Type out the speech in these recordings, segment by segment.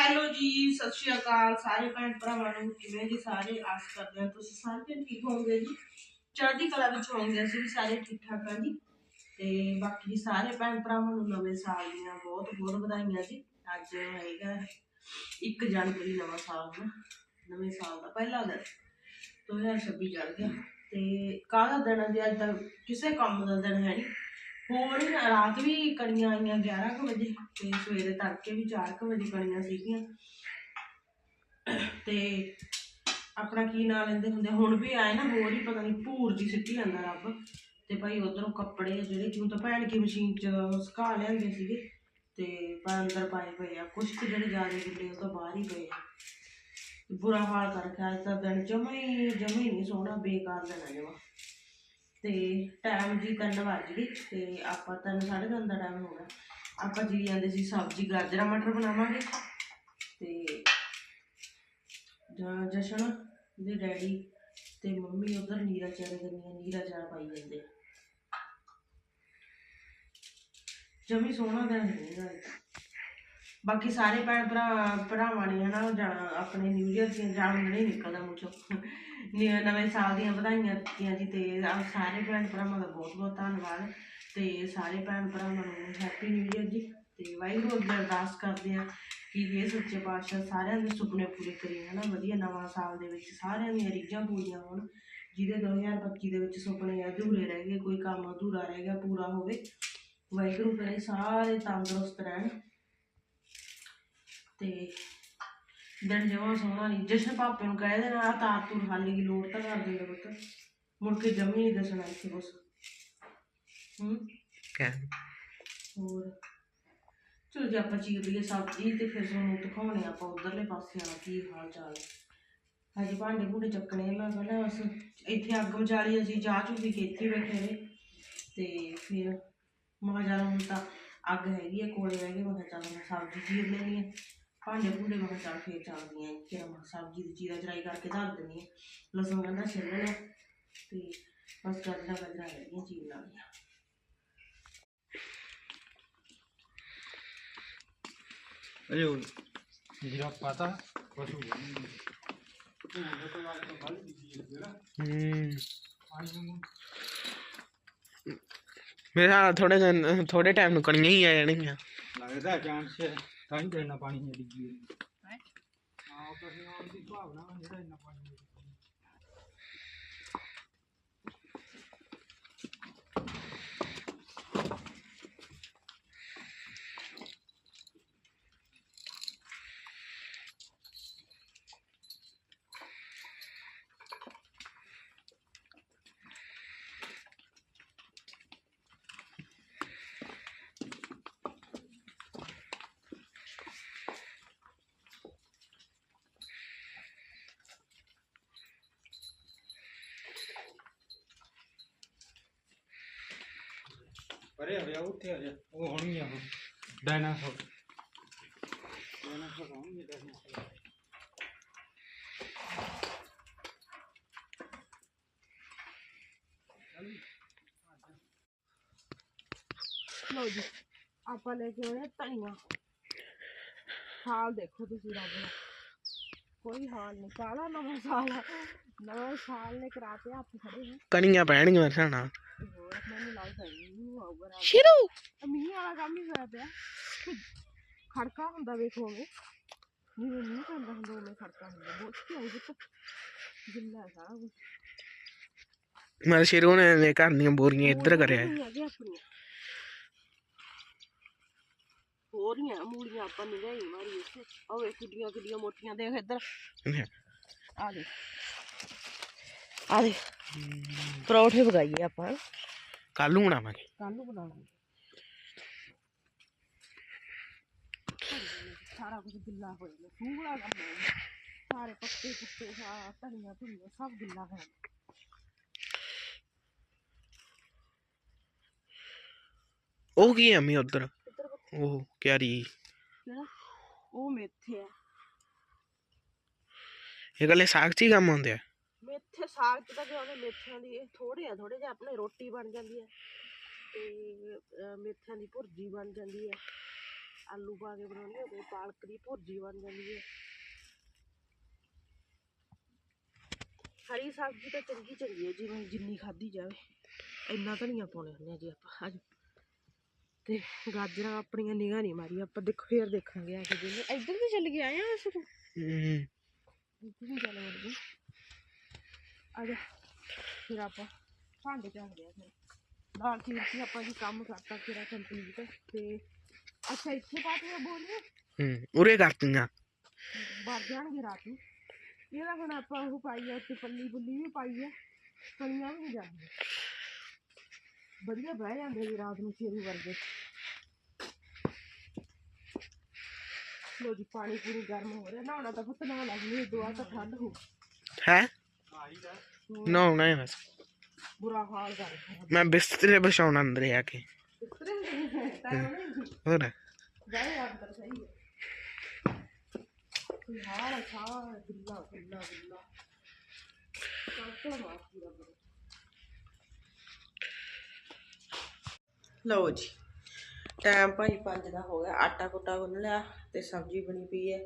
Hello ਜੀ, ਸਤਿ ਸ਼੍ਰੀ ਅਕਾਲ ਸਾਰੇ ਭੈਣ ਭਰਾਵਾਂ ਨੂੰ, ਕਿਵੇਂ ਜੀ ਸਾਰੇ? ਆਸ ਕਰਦੇ ਹਾਂ ਤੁਸੀਂ ਸਾਰੇ ਠੀਕ ਹੋਵੋਗੇ ਜੀ। ਚੜ੍ਹਦੀ ਕਲਾ ਵਿੱਚ ਹੋਵੋਗੇ ਅਸੀਂ ਵੀ ਸਾਰੇ ਠੀਕ ਠਾਕ ਹਾਂ ਜੀ। ਤੇ ਬਾਕੀ ਸਾਰੇ ਭੈਣ ਭਰਾਵਾਂ ਨੂੰ ਨਵੇਂ ਸਾਲ ਦੀਆਂ ਬਹੁਤ ਬਹੁਤ ਵਧਾਈਆਂ ਜੀ। ਅੱਜ ਹੈਗਾ 1 ਜਨਵਰੀ ਨਵਾਂ ਸਾਲ ਨਾ, ਨਵੇਂ ਸਾਲ ਦਾ ਪਹਿਲਾ ਦਿਨ 2026 ਚੜ ਗਿਆ। ਤੇ ਕਾਹਦਾ ਦਿਨ ਹੈ ਜੀ? ਅੱਜ ਤਾਂ ਕਿਸੇ ਕੰਮ ਦਾ ਦਿਨ ਹੈ ਨਹੀਂ। ਹੋਰ ਰਾਤ ਵੀ ਕਣੀਆਂ ਆਈਆਂ 11 ਕੁ ਵਜੇ ਤੇ ਸਵੇਰੇ ਤੜਕੇ ਵੀ 4 ਵਜੇ ਕਣੀਆਂ ਸੀਗੀਆਂ। ਤੇ ਆਪਣਾ ਕੀ ਨਾਂ ਲੈਂਦੇ ਹੁੰਦੇ, ਹੁਣ ਵੀ ਆਏ ਨਾ ਹੋਰ ਹੀ ਪਤਾ ਨਹੀਂ ਭੂਰ ਜੀ ਸਿੱਟੀ ਜਾਂਦਾ ਰੱਬ। ਤੇ ਭਾਈ ਉਧਰੋਂ ਕੱਪੜੇ ਜਿਹੜੇ ਕਿ ਤਾਂ ਭੈਣ ਕੀ ਮਸ਼ੀਨ 'ਚ ਸੁਕਾ ਲਿਆਂਦੇ ਸੀਗੇ। ਤੇ ਪਰ ਅੰਦਰ ਪਾਏ ਪਏ ਆ, ਕੁਛ ਕੁ ਜਿਹੜੇ ਜ਼ਿਆਦਾ ਗਿੱਲੇ ਉਹ ਤਾਂ ਬਾਹਰ ਹੀ ਪਏ ਆ। ਬੁਰਾ ਹਾਲ ਕਰ ਰੱਖਿਆ ਅੱਜ ਤਾਂ ਦਿਨ ਜਮਾ ਹੀ ਜਮਾ ਹੀ ਨਹੀਂ ਸੋਹਣਾ, ਬੇਕਾਰ ਦਿਨ ਆ ਜਮਾ। ਤੇ ਟਾਈਮ ਜੀ ਤਿੰਨ ਵੱਜ ਗਏ ਤੇ ਆਪਾਂ ਤਿੰਨ ਸਾਢੇ ਦਾ ਟਾਈਮ ਹੋ ਗਿਆ। ਆਪਾਂ ਜੀ ਜਾਂਦੇ ਸੀ ਸਬਜ਼ੀ, ਗਾਜਰਾਂ, ਮਟਰ ਬਣਾਵਾਂਗੇ। ਤੇ ਜ- ਜਸ਼ਨ ਦੇ ਡੈਡੀ ਤੇ ਮੰਮੀ ਉਧਰ ਨੀਰਾ ਚਾਰੇ ਕਰਨੀਆਂ ਨੀਰਾ ਚਾਰਾ ਪਾਈ ਜਾਂਦੇ। ਜਮੀ ਸੋਹਣਾ ਦਿਨ ਹੈਗਾ ਇਹ। ਬਾਕੀ ਸਾਰੇ ਭੈਣ ਭਰਾ, ਭਰਾਵਾਂ ਨੇ ਹਨਾ ਜਾਣਾ ਆਪਣੇ ਨਿਊ ਇਅਰ ਦੀਆਂ ਜਾਣ ਨਹੀਂ ਨਿਕਲਦਾ ਮੁੱਛੋ। ਨ- ਨਵੇਂ ਸਾਲ ਦੀਆਂ ਵਧਾਈਆਂ ਦਿੱਤੀਆਂ ਜੀ ਤੇ ਆਹ ਸਾਰੇ ਭੈਣ ਭਰਾਵਾਂ ਦਾ ਬਹੁਤ ਬਹੁਤ ਧੰਨਵਾਦ। ਤੇ ਸਾਰੇ ਭੈਣ ਭਰਾਵਾਂ ਨੂੰ ਹੈਪੀ ਨਿਊ ਇਅਰ ਜੀ। ਤੇ ਵਾਹਿਗੁਰੂ ਅੱਗੇ ਅਰਦਾਸ ਕਰਦੇ ਆ ਕਿ ਇਹ ਸੱਚੇ ਪਾਤਸ਼ਾਹ, ਸਾਰਿਆਂ ਦੇ ਸੁਪਨੇ ਪੂਰੇ ਕਰੇ ਹਨਾ। ਵਧੀਆ ਨਵਾਂ ਸਾਲ ਦੇ ਵਿੱਚ ਸਾਰਿਆਂ ਦੀਆਂ ਰੀਝਾਂ ਪੂਰੀਆਂ ਹੋਣ, ਜਿਹਦੇ 2025 ਦੇ ਵਿੱਚ ਸੁਪਨੇ ਅਧੂਰੇ ਰਹਿ ਗਏ, ਕੋਈ ਕੰਮ ਅਧੂਰਾ ਰਹਿ ਗਿਆ, ਪੂਰਾ ਹੋਵੇ। ਵਾਹਿਗੁਰੂ ਕਰੇ ਸਾਰੇ ਤੰਦਰੁਸਤ ਰਹਿਣ। ਤੇ ਦਿਨ ਜਮਾ ਸੋਹਣਾ ਨਹੀਂ ਜਸ਼ਨ ਪਾਪੇ ਨੂੰ ਕਹਿ ਦੇਣਾ ਆ ਤਾਰ ਤੂਰ ਹਾਲੀ ਦੀ ਲੋੜ ਤਾਂ ਕਰ ਦੇਗਾ ਪੁੱਤ। ਮੁੜ ਕੇ ਜਮੀ ਨਹੀਂ ਦੱਸਣਾ ਇੱਥੇ ਕੁਛ। ਹੂੰ? ਹੋਰ? ਚਲੋ ਜੀ ਆਪਾਂ ਚੀਰ ਲਈਏ ਸਬਜ਼ੀ ਤੇ ਫਿਰ ਤੁਹਾਨੂੰ ਦਿਖਾਉਣੇ ਆਪਾਂ ਉਧਰਲੇ ਪਾਸੇ ਆ ਕੀ ਹਾਲ ਚਾਲ। ਹੈ ਹਜੇ ਭਾਂਡੇ ਭੂੰਡੇ ਚੱਕਣੇ ਮੈਂ ਪਹਿਲਾਂ ਬਸ। ਇੱਥੇ ਅੱਗ ਲਈ ਅਸੀਂ ਚਾਹ ਚੂਹ ਪੀ ਕੇ ਇੱਥੇ ਬੈਠੇ ਰਹੇ ਤੇ ਫਿਰ ਮੈਂ ਕਿਹਾ ਚੱਲ ਹੁਣ ਤਾਂ ਅੱਗ ਹੈਗੀ ਆ ਕੋਲੇ ਰਹਿ ਗਏ ਮੈਂ ਕਿਹਾ ਚੱਲ ਮੈਂ ਸਬਜ਼ੀ ਚੀਰ ਲੈਣੀ ਆ। ਭਾਂਡੇ ਭੂੰਡੇ ਮੈਂ ਕਿਹਾ ਚੱਲ ਫੇਰ ਚੱਲਦੀ ਆ ਕਿ ਮੈਂ ਸਬਜ਼ੀ ਦੀ ਚੀਰਾ ਚਰਾਈ ਕਰਕੇ ਧਰ ਦਿੰਦੀ ਆ। ਲਸਣ ਕਹਿੰਦਾ ਛਿੱਲ ਲਿਆ ਤੇ ਬਸ ਗਾਜਰਾਂ ਗਾਜਰਾਂ ਹੈਗੀਆਂ ਚੀਰ ਲਾਂਗੀਆਂ ਅਰੇ ਉਹ ਜਿਹੜਾ ਪਤਾ ਪਸ਼ੂ ਹੂੰ ਮੇਰੇ ਨਾਲ ਥੋੜੇ ਥੋੜੇ ਟਾਈਮ ਨੂੰ ਕਣੀਆਂ ਹੀ ਆ ਜਾਣਗੀਆਂ। ਲੱਗਦਾ ਚਾਂਸ ਹੈ ਤਾਂ ਹੀ ਤਾਂ ਇੰਨਾ ਪਾਣੀ ਹੈ ਡਿੱਗੀ ਹੈ? ਹਾਂ ਪਸ਼ੂ ਆਉਣ ਦੀ ਭਾਵਨਾ ਜਿਹੜਾ ਇੰਨਾ ਪਾਣੀ ਹੈ ਅਰੇ ਅਰੇ ਉੱਥੇ ਆ ਜਾ। ਉਹ ਹੋਣੀ ਆ ਉਹ ਡਾਇਨਾਸੌਰ ਡਾਇਨਾਸੌਰ ਹੋਣਗੇ ਡਾਇਨਾਸੌਰ ਲਓ ਜੀ ਆਪਾਂ ਲੈ ਕੇ ਆਏ ਧਨੀਆ। ਹਾਲ ਦੇਖੋ ਤੁਸੀਂ ਰੱਬ ਦਾ। ਕੋਈ ਹਾਲ ਨਹੀਂ ਕਾਲਾ ਨਵਾਂ ਸਾਲ ਨਵਾਂ ਸਾਲ ਨੇ ਕਰਾਤੇ ਹੱਥ ਖੜੇ ਹੈ ਕਣੀਆਂ ਪੈਣਗੀਆਂ ਮੇਰੇ ਹਿਸਾਬ ਨਾਲ। ਸ਼ਿਰੂ ਮੀਂਹ ਵਾਲਾ ਕੰਮ ਹੀ ਹੋਇਆ ਪਿਆ ਖੜਕਾ ਹੁੰਦਾ ਵੇਖੋਗੇ ਜਿਵੇਂ ਮੀਂਹ ਪੈਂਦਾ ਹੁੰਦਾ ਉਵੇਂ ਖੜਕਾ ਹੁੰਦਾ ਬਹੁਤ ਕੀ ਆਈ ਪੁੱਤ ਗਿੱਲਾ ਹੈ ਸਾਰਾ ਕੁਝ ਮੈਂ ਸ਼ਿਰੂ ਨੇ ਨੇ ਘਰ ਦੀਆਂ ਬੋਰੀਆਂ ਇੱਧਰ ਕਰਿਆ ਹੈ। ਹੈਗੇ ਆਪਣੀਆਂ ਹੋਰੀਆਂ ਮੂਲੀਆਂ ਆਪਾਂ ਨਿਗਾਹੀ ਮਾਰੀ ਇੱਥੇ ਉਹ ਵੇ ਕਿੱਡੀਆਂ ਕਿੱਡੀਆਂ ਮੋਟੀਆਂ ਦੇਖ ਇੱਧਰ ਆ ਦੇ ਆ ਦੇ ਪਰੌਠੇ ਪਕਾਈਏ ਆਪਾਂ ਕੱਲ ਨੂੰ ਬਣਾਵਾਂਗੇ। ਕੱਲ ਨੂੰ ਬਣਾਵਾਂਗੇ। ਸਾਰਾ ਕੁਝ ਗਿੱਲਾ ਹੋ ਜਾਂਦਾ ਸੂਹਣਾ ਕੰਮ ਹੋ ਜਾਂਦਾ ਸਾਰੇ ਪੱਤੇ ਪੁੱਤੇ ਸਾਰਾ ਧਨੀਆ ਧੁਨੀਆ ਸਭ ਗਿੱਲਾ ਹੋ ਜਾਂਦਾ ਉਹ ਕੀ ਹੈ ਮੀ ਉਧਰ? ਇੱਧਰ ਉਹ ਕਿਆਰੀ। ਉਹ ਮੇਥੇ ਆ। ਇਹ ਗੱਲੇ ਸਾਗ ਚ ਹੀ ਕੰਮ ਆਉਂਦੇ ਆ? ਸਾਗ ਚ ਤਾਂ ਕਿ ਉਹਦੇ ਮੇਥਿਆਂ ਦੀ ਥੋੜੇ ਆ ਥੋੜੇ ਜਿਹਾ ਆਪਣੇ ਰੋਟੀ ਬਣ ਜਾਂਦੀ ਹੈ ਤੇ ਅਹ, ਮੇਥਿਆਂ ਦੀ ਭੁਰਜੀ ਬਣ ਜਾਂਦੀ ਹੈ। ਆਲੂ ਪਾ ਕੇ ਬਣਾਉਂਦੇ ਹੋ ਤੇ ਪਾਲਕ ਦੀ ਭੁਰਜੀ ਬਣ ਜਾਂਦੀ ਹੈ। ਹਰੀ ਸਬਜ਼ੀ ਤਾਂ ਚੰਗੀ ਚੰਗੀ ਹੈ ਜਿਵੇਂ ਜਿੰਨੀ ਖਾਧੀ ਜਾਵੇ। ਇੰਨਾ ਧਨੀਆ ਪਾਉਣੇ ਹੁੰਦੇ ਆ ਜੀ ਆਪਾਂ ਅੱਜ। ਤੇ ਗਾਜਰਾਂ ਆਪਣੀਆਂ ਨਿਗਾਹ ਨਹੀਂ ਮਾਰੀ ਆਪਾਂ ਦੇਖੋ ਫੇਰ ਦੇਖਾਂਗੇ ਆ ਕੇ ਜਿਵੇਂ ਇੱਧਰ ਵੀ ਚੱਲ ਕੇ ਆਏ ਆ ਅਸੀਂ। ਤਾਂ। ਹੂੰ। ਇੱਧਰ ਵੀ ਚੱਲ ਵੜਦੇ ਆ ਜਾ। ਫਿਰ ਆਪਾਂ ਭਾਂਡੇ ਝਾੜਦੇ ਆ ਫਿਰ। ਦਾਲ ਚੀਰਤੀ ਆਪਾਂ ਜੀ ਕੰਮ ਕਰਤਾ ਤੇਰਾ ਕੰਪਲੀਟ ਤੇ। ਅੱਛਾ ਇੱਥੇ ਪਾਤੀਆਂ ਬੋਲੀਆਂ ਹੂੰ ਉਰੇ ਕਰਤੀਆਂ। ਵਰ ਜਾਣਗੇ ਰਾਤ ਨੂੰ। ਇਹਦਾ ਹੁਣ ਆਪਾਂ ਉਹ ਪਾਈ ਆ ਉੱਤੇ ਪੱਲੀ ਪੁੱਲੀ ਵੀ ਪਾਈ ਆ। ਕਲੀਆਂ ਵੀ ਨਹੀਂ ਜਾਂਦੀਆਂ। ਵਧੀਆ ਬਹਿ ਜਾਂਦੇ ਜੀ ਰਾਤ ਨੂੰ ਛੇਰੂ ਵਰਗੇ। ਲੋ ਜੀ ਪਾਣੀ ਪੂਰੀ ਗਰਮ ਹੋ ਰਿਹਾ। ਨਹਾਉਣਾ ਤਾਂ ਪੁੱਤ ਨਾ ਲੱਗ ਲਈ ਦੁਆ ਤਾਂ ਠੰਡ ਹੋ ਹੈ? ਨਹਾਉਣਾ ਹੈ ਬਸ। ਬੁਰਾ ਹਾਲ ਕਰ ਮੈਂ ਬਿਸਤਰੇ ਵਿਛਾਉਣਾ ਅੰਦਰ ਆ ਕੇ। ਹੋਰ ਜਾਏ ਅੰਦਰ ਸਹੀ ਹੈ। ਹਾਲ ਲਓ ਜੀ ਟਾਈਮ ਭਾਈ 5 ਦਾ ਹੋ ਗਿਆ ਆਟਾ ਕੁੱਟਾ ਗੁੰਨ ਲਿਆ ਤੇ ਸਬਜ਼ੀ ਬਣੀ ਪਈ ਹੈ।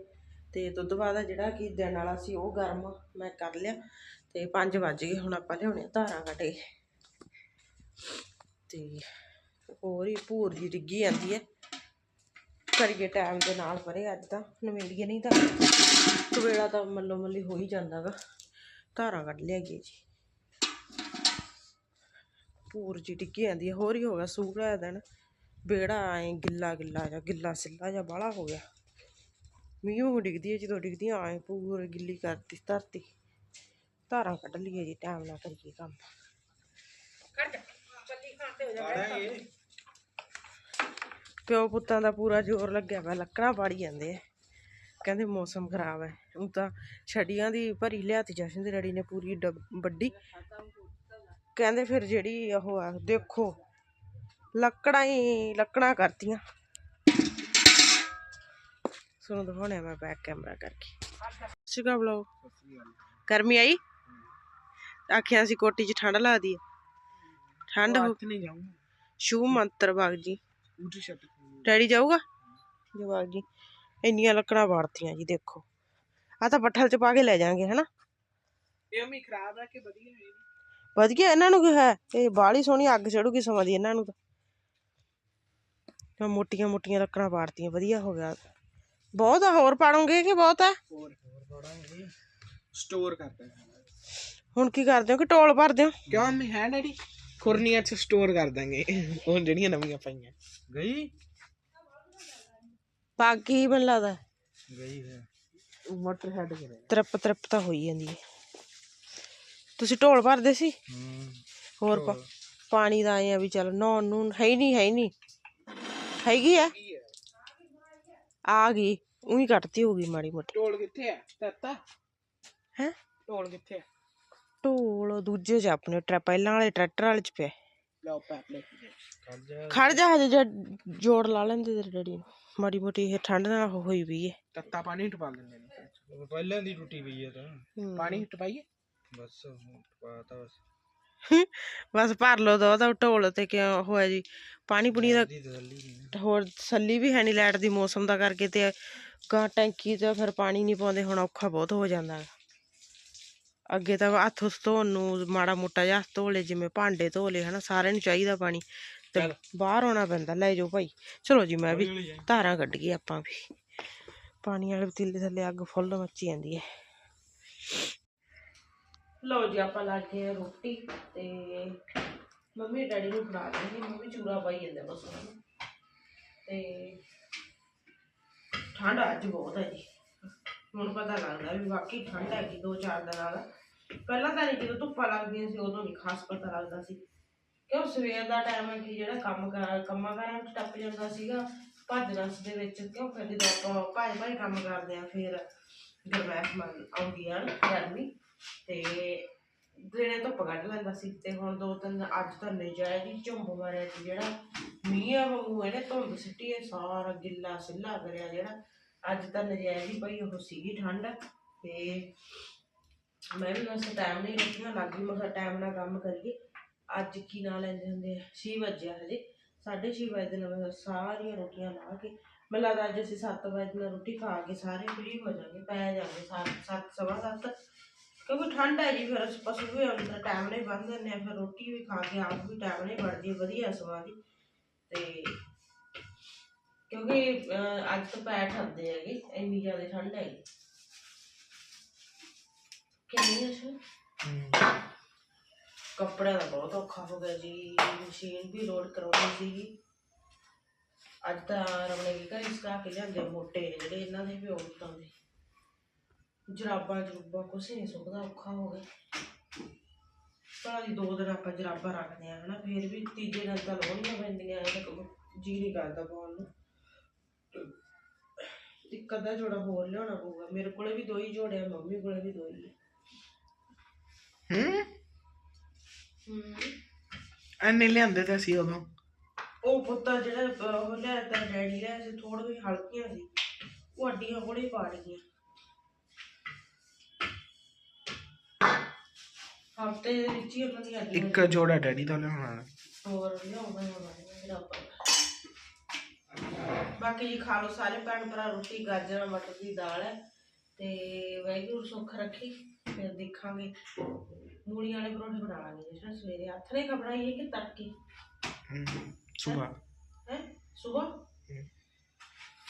ਅਤੇ ਦੁੱਧ ਬਾਦਾ ਜਿਹੜਾ ਕਿ ਦਿਨ ਵਾਲਾ ਸੀ, ਉਹ ਗਰਮ ਮੈਂ ਕਰ ਲਿਆ ਅਤੇ 5 ਵੱਜ ਗਏ, ਹੁਣ ਆਪਾਂ ਲਿਆਉਣੇ ਧਾਰਾਂ ਕੱਢ। ਅਤੇ ਹੋਰ ਹੀ ਭੂਰ ਜੀ ਡਿੱਗੀ ਜਾਂਦੀ ਹੈ ਕਰੀਏ ਟਾਈਮ ਦੇ ਨਾਲ ਪਰੇ ਅੱਜ ਤਾਂ, ਨਵੇੜੀਏ ਨਹੀਂ ਤਾਂ ਸਵੇਲਾ ਤਾਂ ਮੱਲੋ ਮੱਲੀ ਹੋ ਹੀ ਜਾਂਦਾ ਗਾ। ਧਾਰਾਂ ਕੱਢ ਲਿਆ ਜੀ। ਪੂਰ ਜੀ ਡਿੱਗੀ ਜਾਂਦੀ ਹੈ ਹੋਰ ਹੀ ਹੋ ਗਿਆ ਸੂਰਾ ਦਿਨ। ਬੇੜਾ ਐ ਗਿੱਲਾ ਗਿੱਲਾ ਜਾਂ ਗਿੱਲਾ ਸਿੱਲਾ ਜਾਂ ਬਾਹਲਾ ਹੋ ਗਿਆ। ਮੀਂਹ ਡਿੱਗਦੀ ਹੈ ਜਦੋਂ ਡਿੱਗਦੀਆਂ ਐ ਪੂਰ ਗਿੱਲੀ ਕਰਤੀ ਧਰਤੀ। ਧਾਰਾਂ ਕੱਢ ਲਈਏ ਜੀ ਟਾਈਮ ਨਾਲ ਕਰੀਏ ਕੰਮ। ਕੱਢ। ਪੱਲੀ ਖਾਤੇ ਹੋ ਜਾ ਪਿਓ ਪੁੱਤਾਂ ਦਾ ਪੂਰਾ ਜ਼ੋਰ ਲੱਗਿਆ ਵਾ ਲੱਕੜਾਂ ਪਾੜੀ ਜਾਂਦੇ ਆ। ਕਹਿੰਦੇ ਮੌਸਮ ਖਰਾਬ ਹੈ। ਉਹ ਤਾਂ ਛੜੀਆਂ ਦੀ ਭਰੀ ਲਿਆਤੀ ਜਸ਼ਨ ਦੇ ਡੈਡੀ ਨੇ ਪੂਰੀ ਡੱਬ- ਵੱਡੀ। ਕਹਿੰਦੇ ਫਿਰ ਜਿਹੜੀ ਉਹ ਆ ਦੇਖੋ ਲੱਕੜਾਂ ਹੀ ਲੱਕੜਾਂ ਕਰਤੀਆਂ। ਸੁਣੋ ਦਿਖਾਉਣੇ ਮੈਂ ਬੈਕ ਕੈਮਰਾ ਕਰਕੇ। ਸਿਕਾ ਬਲੋ ਗਰਮੀ ਆਈ? ਆਖਿਆ ਸੀ ਕੋਟੀ 'ਚ ਠੰਡ ਲੱਗਦੀ ਹੈ ਠੰਡ ਹੋ ਨਹੀਂ ਜਾਊਂ ਸ਼ੂ ਮੰਤਰ ਬਾਗ ਜੀ। ਡੈਡੀ ਜਾਊਗਾ? ਜਵਾਕ ਜੀ। ਇੰਨੀਆਂ ਲੱਕੜਾਂ ਵਾੜਤੀਆਂ ਜੀ ਦੇਖੋ। ਆ ਤਾਂ ਪੱਠਲ ਚ ਪਾ ਕੇ ਲੈ ਜਾਾਂਗੇ ਹਨਾ? ਇਹ ਵੀ ਖਰਾਬ ਹੈ ਕਿ ਵਧੀਆ ਹੈ ਵਧੀਆ ਇਹਨਾਂ ਨੂੰ ਕੀ ਹੈ? ਇਹ ਬਾਹਲੀ ਸੋਹਣੀ ਅੱਗ ਚੜੂਗੀ ਸਮਾਂ ਦੀ ਇਹਨਾਂ ਨੂੰ ਤਾਂ। ਤਾਂ ਮੋਟੀਆਂ ਮੋਟੀਆਂ ਲੱਕੜਾਂ ਵਾੜਤੀਆਂ ਵਧੀਆ ਹੋ ਗਿਆ। ਬਹੁਤ ਆ ਹੋਰ ਪਾੜੋਗੇ ਕਿ ਬਹੁਤ ਆ? ਹੋਰ ਹੋਰ ਪੜਾਂਗੇ। ਸਟੋਰ ਕਰਦਾ ਹੈ ਹੁਣ ਕੀ ਕਰਦੇ ਹੋ ਕਿ ਟੋਲ ਭਰਦੇ ਹੋ? ਕਿਉਂ ਮੈਂ ਹੈ ਡੈਡੀ? ਖੁਰਨੀਆਂ 'ਚ ਸਟੋਰ ਕਰ ਦਾਂਗੇ। ਉਹ ਜਿਹੜੀਆਂ ਨਵੀਆਂ ਪਾਈਆਂ। ਗਈ? ਬਾਕੀ ਮੈਨੂੰ ਲੱਗਦਾ? ਗਈ ਹੈ। ਮੋਟਰ ਹੈਡ ਕਰੇ ਤਰਪ ਤਰਪ ਤਾਂ ਹੋਈ ਜਾਂਦੀ ਹੈ। ਤੁਸੀਂ ਢੋਲ ਭਰਦੇ ਸੀ? ਹੂੰ। ਹੋਰ ਪਾ- ਪਾਣੀ ਦਾ ਆਏ ਆ ਵੀ ਚਲ ਨਹਾਉਣ ਨੂੰ ਹੈ ਹੀ ਨਹੀਂ ਹੈ ਹੀ ਨਹੀਂ। ਹੈਗੀ ਆ? ਆ ਗਈ ਉਹੀ ਕੱਟਤੀ ਹੋਗੀ ਮਾੜੀ ਮੋਟੀ। ਢੋਲ ਕਿੱਥੇ ਹੈ ਤਾਤਾ ਹੈ? ਢੋਲ ਕਿੱਥੇ ਹੈ ਢੋਲ ਦੂਜੇ ਚ ਆਪਣੇ ਟਰੈ ਪਹਿਲਾਂ ਵਾਲੇ ਟਰੈਕਟਰ ਵਾਲੇ ਚ ਪਿਆ। ਲਓ ਪੈਪ ਲੈ ਖੜ ਜਾ। ਹਜੇ ਜੇ ਜੋੜ ਲਾ ਲੈਂਦੇ ਤੇਰੇ ਡੈਡੀ ਨੂੰ। ਮਾੜੀ ਮੋਟੀ ਇਹ ਠੰਡ ਨਾਲ ਹੋਈ ਵੀ ਹੈ ਤੱਤਾ ਪਾਣੀ ਟਪਾ ਦਿੰਦੇ ਨੇ ਪਹਿਲਾਂ ਦੀ ਟੁੱਟੀ ਪਈ ਹੈ ਤਾਂ। ਪਾਣੀ ਟਪਾਈਏ? ਬਸ ਪਾਤਾ ਬਸ। ਬਸ ਭਰ ਲੋ ਦੋ ਤਾਂ ਢੋਲ ਤੇ ਕਿਉਂ ਹੋਇਆ ਜੀ। ਪਾਣੀ ਪੁਣੀ ਦਾ ਹੋਰ ਤਸੱਲੀ ਵੀ ਹੈ ਨਹੀਂ ਲਾਈਟ ਦੀ ਮੌਸਮ ਦਾ ਕਰਕੇ ਤੇ ਗਾਂ ਟੈਂਕੀ ਤੇ ਫਿਰ ਪਾਣੀ ਨਹੀਂ ਪਾਉਂਦੇ ਹੁਣ ਔਖਾ ਬਹੁਤ ਹੋ ਜਾਂਦਾ। ਅੱਗੇ ਤਾਂ ਹੱਥ ਹੁੱਥ ਧੋਣ ਨੂੰ ਮਾੜਾ ਮੋਟਾ ਜਿਹਾ ਹੱਥ ਧੋ ਲਏ ਜਿਵੇਂ ਭਾਂਡੇ ਧੋ ਲਏ ਹਨਾ ਸਾਰਿਆਂ ਨੂੰ ਚਾਹੀਦਾ ਪਾਣੀ। ਤੇ ਬਾਹਰ ਆਉਣਾ ਪੈਂਦਾ ਲੈ ਜਾਓ ਭਾਈ। ਚਲੋ ਜੀ ਮੈਂ ਵੀ ਧਾਰਾਂ ਕੱਢ ਗਈ ਆਪਾਂ ਵੀ। ਪਾਣੀ ਵਾਲੇ ਪਤੀਲੇ ਥੱਲੇ ਅੱਗ ਫੁੱਲ ਮੱਚੀ ਜਾਂਦੀ ਹੈ। ਲਓ ਜੀ ਆਪਾਂ ਲਾ ਕੇ ਰੋਟੀ ਤੇ ਮੰਮੀ ਡੈਡੀ ਨੂੰ ਖਵਾ ਦਿੰਦੇ ਮੰਮੀ ਚੂਰਾ ਪਾਈ ਜਾਂਦੇ ਬਸ ਤੇ ਠੰਡ ਅੱਜ ਬਹੁਤ ਹੈ ਜੀ। ਹੁਣ ਪਤਾ ਲੱਗਦਾ ਵੀ ਵਾਕਈ ਠੰਡ ਹੈਗੀ ਦੋ ਚਾਰ ਦਿਨ ਦਾ। ਪਹਿਲਾਂ ਤਾਂ ਨਹੀਂ ਜਦੋਂ ਧੁੱਪਾਂ ਲੱਗਦੀਆਂ ਸੀ ਉਦੋਂ ਨਹੀਂ ਖਾਸ ਪਤਾ ਲੱਗਦਾ ਸੀ। ਕਿਉਂ ਸਵੇਰ ਦਾ ਟਾਈਮ ਹੈ ਕਿ ਜਿਹੜਾ ਕੰਮ ਕਰ ਕੰਮਾਂ ਕਾਰਾਂ ਵਿੱਚ ਟੱਪ ਜਾਂਦਾ ਸੀਗਾ ਭੱਜ ਰਸ ਦੇ ਵਿੱਚ। ਕਿਉਂ ਫਿਰ ਜਦੋਂ ਆਪਾਂ ਭਾਈ ਭਾਈ ਕੰਮ ਕਰਦੇ ਆ ਫਿਰ ਗਰਮੈਸ਼ ਮੰਨ ਆਉਂਦੀ ਆ ਨਾ, ਗਰਮੀ। ਤੇ ਦਿਨੇ ਧੁੱਪ ਕੱਢ ਲੈਂਦਾ ਸੀ ਤੇ ਹੁਣ ਦੋ ਤਿੰਨ ਅੱਜ ਤਾਂ ਨਜਾਇਜ਼ ਹੀ ਝੁੰਬ ਮਾਰਿਆ ਸੀ ਜਿਹੜਾ ਮੀਂਹ ਆ ਵਾਂਗੂ ਇਹਨੇ ਧੁੰਦ ਸਿੱਟੀ ਹੈ, ਸਾਰਾ ਗਿੱਲਾ ਸਿੱਲਾ ਕਰਿਆ ਜਿਹੜਾ। ਅੱਜ ਤਾਂ ਨਜਾਇਜ਼ ਹੀ ਪਈ, ਉਹ ਸੀਗੀ ਠੰਡ ਤੇ ਮੈਂ ਵੀ ਬਸ ਟਾਈਮ ਨਹੀਂ ਰੋਟੀਆਂ ਲੱਗ ਮੈਂ ਕਿਹਾ ਟਾਈਮ ਨਾਲ ਕੰਮ ਕਰੀਏ। ਅੱਜ ਕੀ ਨਾ ਲੈਂਦੇ ਹੁੰਦੇ ਆ? 6 ਵਜੇ ਹਜੇ 6:30 ਵਜੇ ਦੇ ਨਾਲ ਮੈਂ ਸਾਰੀਆਂ ਰੋਟੀਆਂ ਲਾ ਕੇ, ਮੈਨੂੰ ਲੱਗਦਾ ਅੱਜ ਅਸੀਂ 7 ਵਜੇ ਨਾਲ ਰੋਟੀ ਖਾ ਕੇ ਸਾਰੇ ਫ੍ਰੀ ਹੋ ਜਾਵਾਂਗੇ, ਪੈ ਜਾਵਾਂਗੇ ਸੱਤ ਸੱਤ, ਸਵਾ ਸੱਤ। ਕਿਉਂਕਿ ਠੰਡ ਹੈ ਜੀ, ਫਿਰ ਅਸੀਂ ਪਸ਼ੂ ਵੀ ਅੰਦਰ ਟਾਈਮ ਨਹੀਂ ਬੰਨ ਦਿੰਦੇ ਆ, ਫਿਰ ਰੋਟੀ ਵੀ ਖਾ ਕੇ ਆਪ ਵੀ ਟਾਈਮ ਨਹੀਂ ਬਣਦੀ ਵਧੀਆ ਸਵਾਦ ਦੀ ਤੇ ਕਿਉਂਕਿ ਅੱਜ ਤੋਂ ਪੈਰ ਠੰਦੇ ਹੈਗੇ, ਇੰਨੀ ਜ਼ਿਆਦਾ ਠੰਡ ਹੈ ਕਿੰਨੀ ਅਸਲ ਕੱਪੜਿਆਂ ਦਾ ਬਹੁਤ ਔਖਾ ਹੋ ਗਿਆ ਜੀ, ਮਸ਼ੀਨ ਵੀ ਲੋਡ ਕਰਾਉਣੀ ਸੀਗੀ। ਅੱਜ ਤਾਂ ਰਮਣੇ ਕੀ ਘਰ ਇਸਕਾ ਕੇ ਲਿਆਂਦੇ ਮੋਟੇ ਜਿਹੜੇ, ਇਹਨਾਂ ਦੇ ਵੀ ਔਰਤਾਂ ਦੇ ਜਰਾਬਾਂ ਜਰੂਬਾਂ ਕੁਛ ਨਹੀਂ ਸੁੱਕਦਾ ਔਖਾ ਹੋ ਗਿਆ। ਤਾਂ ਜੀ ਦੋ ਦਿਨ ਆਪਾਂ ਜਰਾਬਾਂ ਰੱਖਦੇ ਆ ਹਨਾ ਫੇਰ ਵੀ ਤੀਜੇ ਦਿਨ ਤਾਂ ਲਾਉਣੀਆਂ ਪੈਂਦੀਆਂ ਇਹ ਤਾਂ ਜੀ ਨਹੀਂ ਕਰਦਾ ਪਾਉਣ ਨੂੰ। ਇੱਕ ਅੱਧਾ ਜੋੜਾ ਹੋਰ ਲਿਆਉਣਾ ਪਊਗਾ ਮੇਰੇ ਕੋਲੇ ਵੀ ਦੋ ਹੀ ਜੋੜੇ ਆ ਮੰਮੀ ਕੋਲੇ ਵੀ ਦੋ ਹੀ ਹੂੰ? ਹੂੰ। ਐਨੇ ਲਿਆਂਦੇ ਤੇ ਅਸੀਂ ਉਦੋਂ। ਉਹ ਪੁੱਤਾ ਜਿਹੜਾ ਉਹ ਲਿਆ ਤਾਂ ਡੈਡੀ ਲਿਆ ਸੀ ਥੋੜ੍ਹੀਆਂ ਜਿਹੀਆਂ ਹਲਕੀਆਂ ਸੀ ਉਹ ਅੱਡੀਆਂ ਕੋਲੇ ਪਾੜ ਗਈਆਂ। ਹਫ਼ਤੇ ਦੇ ਵਿੱਚ ਹੀ ਉਹਨਾਂ ਦੀਆਂ ਅੱਡੀਆਂ ਇੱਕ ਜੋੜਾ ਡੈਡੀ ਦਾ ਲਿਆਉਣਾ ਹੋਰ ਲਿਆਉਂਦਾ ਹੋਣਾ ਬਾਕੀ ਜੀ ਖਾ ਲਓ ਸਾਰੇ ਭੈਣ ਭਰਾ ਰੋਟੀ ਗਾਜਰਾਂ ਮਟਰ ਦੀ ਦਾਲ ਹੈ। ਤੇ ਵਾਹਿਗੁਰੂ ਸੁੱਖ ਰੱਖੀ ਫਿਰ ਦੇਖਾਂਗੇ। ਮੂਲੀਆਂ ਵਾਲੇ ਪਰੌਂਠੇ ਬਣਾ ਲਾਂਗੇ ਜਿਹੜਾ ਸਵੇਰੇ। ਹੱਥ ਨੇ ਬਣਾਈਏ ਕਿ ਤੜਕੇ? ਸੁਬਾ। ਹੈ? ਸੁਬਾ?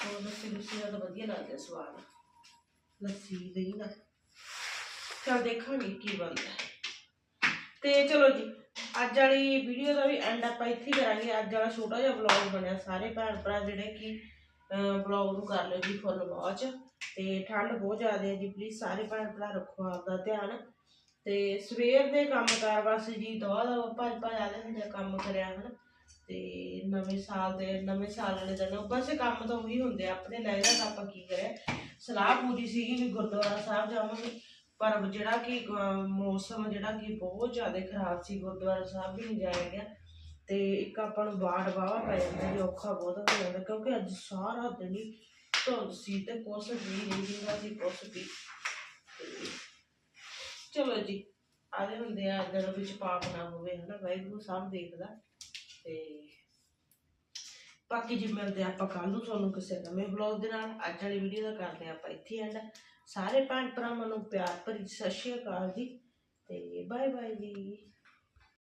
ਉਹ ਲੱਸੀ ਲੁੱਸੀ ਦਾ ਵਧੀਆ ਲੱਗਦਾ ਸਵਾਦ। ਲੱਸੀ ਦਹੀਂ ਦਾ। ਚਲ ਦੇਖਾਂਗੇ ਕੀ ਬਣਦਾ। ਤੇ ਚਲੋ ਜੀ, ਅੱਜ ਵਾਲੀ ਵੀਡੀਓ ਦਾ ਵੀ ਐਂਡ ਆਪਾਂ ਇੱਥੇ ਕਰਾਂਗੇ। ਅੱਜ ਵਾਲਾ ਛੋਟਾ ਜਿਹਾ ਵਲੌਗ ਬਣਿਆ। ਸਾਰੇ ਭੈਣ ਭਰਾ ਜਿਹੜੇ ਕਿ ਵਲੌਗ ਨੂੰ ਕਰ ਲਿਓ ਜੀ ਫੁੱਲ ਵਾਚ ਤੇ ਠੰਡ ਬਹੁਤ ਜ਼ਿਆਦਾ ਹੈ ਜੀ ਪਲੀਜ਼ ਸਾਰੇ ਭੈਣ ਭਰਾ ਰੱਖੋ ਆਪਦਾ ਧਿਆਨ। ਤੇ ਸਵੇਰ ਦੇ ਕੰਮ ਕਾਰ ਵਾਸਤੇ ਜੀ ਦਵਾ ਦਾ ਭੱਜ ਭੱਜ ਆ ਜਾਂਦੇ ਕੰਮ ਕਰਿਆ ਹਨ। ਤੇ ਨਵੇਂ ਸਾਲ ਦੇ, ਨਵੇਂ ਸਾਲ ਵਾਲੇ ਦਿਨ ਬਸ ਇਹ ਕੰਮ ਤਾਂ ਉਹੀ ਹੁੰਦੇ ਆ। ਆਪਣੇ ਲੈ ਤਾਂ ਆਪਾਂ ਕੀ ਕਰਿਆ। ਸਲਾਹ ਪੂਰੀ ਸੀਗੀ ਵੀ ਗੁਰਦੁਆਰਾ ਸਾਹਿਬ ਜਾਵਾਂਗੇ। ਪਰ ਜਿਹੜਾ ਕਿ ਮੌਸਮ ਜਿਹੜਾ ਕਿ ਬਹੁਤ ਜ਼ਿਆਦਾ ਖਰਾਬ ਸੀ, ਗੁਰਦੁਆਰਾ ਸਾਹਿਬ ਵੀ ਨਹੀਂ ਜਾਇਆ ਗਿਆ। ਤੇ ਇੱਕ ਆਪਾਂ ਨੂੰ ਬਾੜ ਵਾਵਾ ਪੈ ਜਾਂਦਾ ਜੀ ਔਖਾ ਬਹੁਤ ਹੋ ਜਾਂਦਾ, ਕਿਉਂਕਿ ਅੱਜ ਸਾਰਾ ਦਿਨ ਹੀ ਧੁੰਦ ਸੀ ਤੇ ਕੁਛ ਵੀ ਨਹੀਂ ਦਿੰਦਾ ਸੀ ਕੁਛ ਵੀ। ਚਲੋ ਜੀ ਆਦੇ ਹੁੰਦੇ ਆ, ਦਿਨ ਵਿੱਚ ਪਾਪ ਨਾ ਹੋਵੇ, ਹਨਾ, ਵਾਹਿਗੁਰੂ ਸਭ ਦੇਖਦਾ। ਤੇ ਬਾਕੀ ਜੀ ਮਿਲਦੇ ਆਪਾਂ ਕੱਲ ਨੂੰ ਤੁਹਾਨੂੰ ਕਿਸੇ ਨਵੇਂ ਵਲੌਗ ਦੇ ਨਾਲ। ਅੱਜ ਵਾਲੀ ਵੀਡੀਓ ਦਾ ਕਰਦੇ ਆਪਾਂ ਇੱਥੇ ਐਂਡ ਸਾਰੇ ਭੈਣ ਭਰਾਵਾਂ ਨੂੰ ਪਿਆਰ ਭਰੀ ਸਤਿ ਸ਼੍ਰੀ ਅਕਾਲ ਜੀ ਤੇ ਬਾਏ ਬਾਏ ਜੀ।